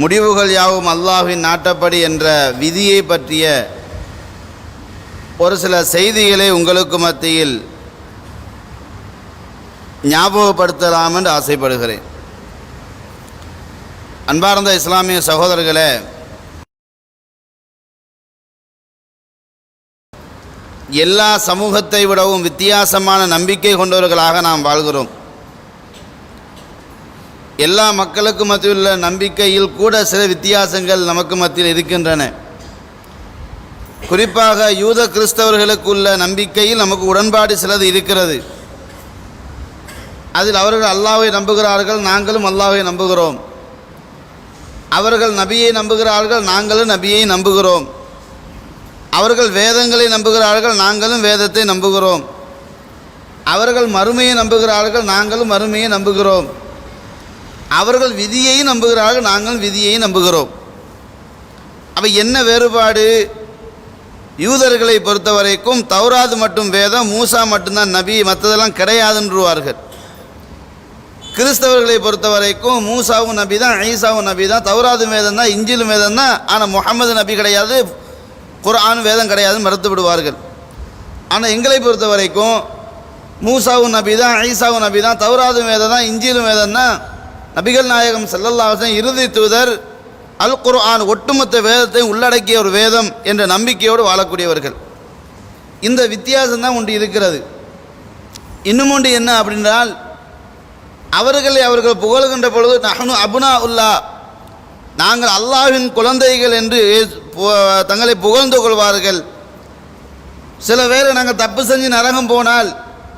முடிவுகள் யாவும் அல்லாஹின் நாட்டப்படி என்ற விதியை பற்றிய ஒரு சில செய்திகளை உங்களுக்கு மத்தியில் ஞாபகப்படுத்தலாம் என்று ஆசைப்படுகிறேன். அன்பார்ந்த இஸ்லாமிய சகோதரர்களே எல்லா சமூகத்தை விடவும் வித்தியாசமான நம்பிக்கை கொண்டவர்களாக நாம் வாழ்கிறோம். எல்லா மக்களுக்கும் மத்தியில் உள்ள நம்பிக்கையில் கூட சில வித்தியாசங்கள் நமக்கு மத்தியில் இருக்கின்றன. குறிப்பாக யூத கிறிஸ்தவர்களுக்கு உள்ள நம்பிக்கையில் நமக்கு உடன்பாடு சிலது இருக்கிறது. அதில் அவர்கள் அல்லாவை நம்புகிறார்கள் நாங்களும் அல்லாவை நம்புகிறோம். அவர்கள் நபியை நம்புகிறார்கள் நாங்களும் நபியை நம்புகிறோம். அவர்கள் வேதங்களை நம்புகிறார்கள் நாங்களும் வேதத்தை நம்புகிறோம். அவர்கள் மறுமையை நம்புகிறார்கள் நாங்களும் மறுமையை நம்புகிறோம். அவர்கள் விதியை நம்புகிறார்கள் நாங்கள் விதியை நம்புகிறோம். அப்போ என்ன வேறுபாடு? யூதர்களை பொறுத்த வரைக்கும் தௌராது மட்டும் வேதம் மூசா மட்டும்தான் நபி மற்றதெல்லாம் கிடையாதுன்றுவார்கள். கிறிஸ்தவர்களை பொறுத்த வரைக்கும் மூசாவும் நபி தான் ஐசாவும் நபி தான் தௌராது வேதம் தான் இஞ்சிலும் வேதம் தான் ஆனால் முகமது நபி கிடையாது குரான் வேதம் கிடையாதுன்னு மறுத்து விடுவார்கள் ஆனால் எங்களை பொறுத்த வரைக்கும் மூசாவும் நபி தான் ஐசாவும் நபி தான் தௌராது வேதம் தான் இஞ்சிலும் வேதம் தான் நபிகள் நாயகம் செல்லல்லாசன் இறுதி தூதர் அல் குர்ஆன் ஒட்டுமொத்த வேதத்தை உள்ளடக்கிய ஒரு வேதம் என்ற நம்பிக்கையோடு வாழக்கூடியவர்கள். இந்த வித்தியாசம் தான் ஒன்று இருக்கிறது. இன்னும் ஒன்று என்ன அப்படின்றால் அவர்களை அவர்கள் புகழ்கின்ற பொழுது நஹனு அபுனா உல்லா நாங்கள் அல்லாஹின் குழந்தைகள் என்று பு- தங்களை புகழ்ந்து கொள்வார்கள். சில பேர் நாங்கள் தப்பு செஞ்சு நரகம் போனால்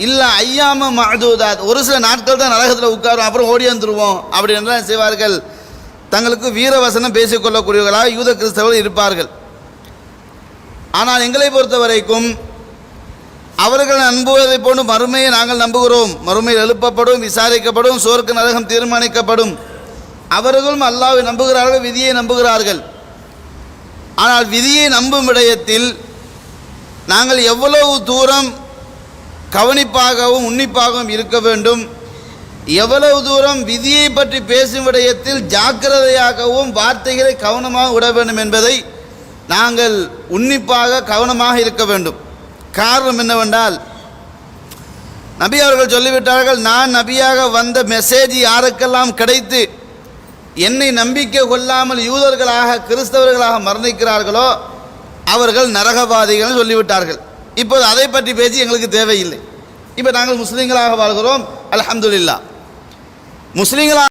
இல்லை ஐயாம மஹதூதாத் ஒரு சில நாட்கள் தான் நரகத்தில் உட்காரும் அப்புறம் ஓடி வந்துடுவோம் அப்படி என்றால் செய்வார்கள். தங்களுக்கு வீரவசனம் பேசிக்கொள்ளக்கூடியவர்களாக யூத கிறிஸ்தவர்கள் இருப்பார்கள். ஆனால் எங்களை பொறுத்த வரைக்கும் அவர்கள் நம்புவதை போன்று மறுமையை நாங்கள் நம்புகிறோம். மறுமையில் எழுப்பப்படும் விசாரிக்கப்படும் சோர்க்கு நரகம் தீர்மானிக்கப்படும். அவர்களும் அல்லாவை நம்புகிறார்கள் விதியை நம்புகிறார்கள். ஆனால் விதியை நம்பும் விடயத்தில் நாங்கள் எவ்வளவு தூரம் கவனிப்பாகவும் உன்னிப்பாகவும் இருக்க வேண்டும். எவ்வளவு தூரம் விதியை பற்றி பேசும் விடயத்தில் ஜாக்கிரதையாகவும் வார்த்தைகளை கவனமாக விட வேண்டும் என்பதை நாங்கள் உன்னிப்பாக கவனமாக இருக்க வேண்டும். காரணம் என்னவென்றால் நபி அவர்கள் சொல்லிவிட்டார்கள் நான் நபியாக வந்த மெசேஜ் யாருக்கெல்லாம் கிடைத்து என்னை நம்பிக்கை கொள்ளாமல் யூதர்களாக கிறிஸ்தவர்களாக மரணிக்கிறார்களோ அவர்கள் நரகவாதிகள் சொல்லிவிட்டார்கள். இப்போது அதை பற்றி பேசி எங்களுக்கு தேவையில்லை. இப்போ நாங்கள் முஸ்லீம்களாக வாழ்கிறோம். அலமதுல்லா முஸ்லீம்களாக